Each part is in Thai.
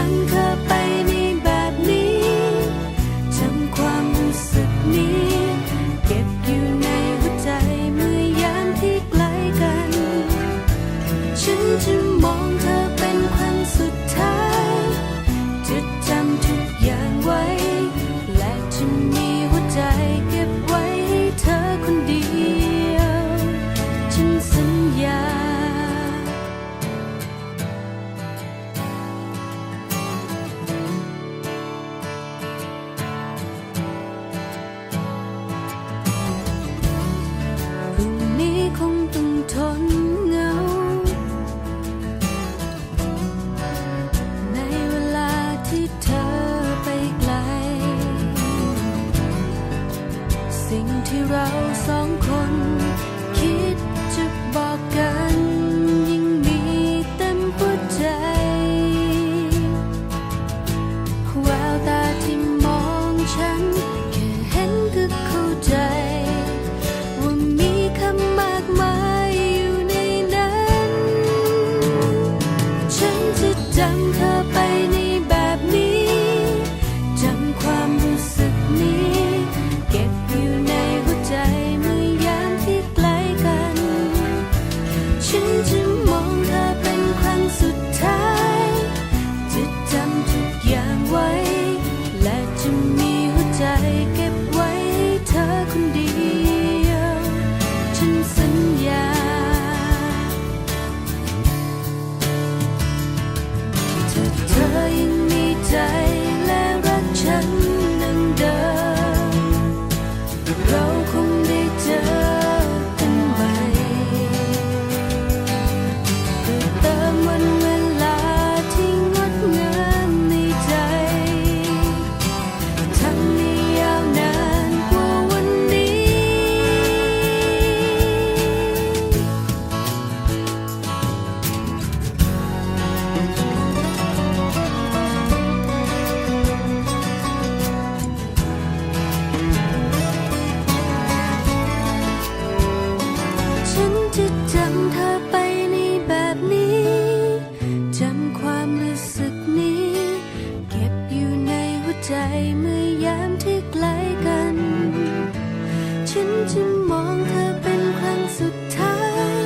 จะ ที่เฉัน สึกนี้ เก็บอยู่ในหัวใจเมื่อยามที่ไกลกัน ฉันจะมองเธอเป็นครั้งสุดท้าย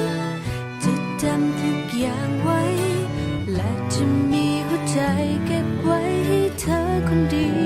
จะจำทุกอย่างไว้ และจะมีหัวใจเก็บไว้ให้เธอคนเดียว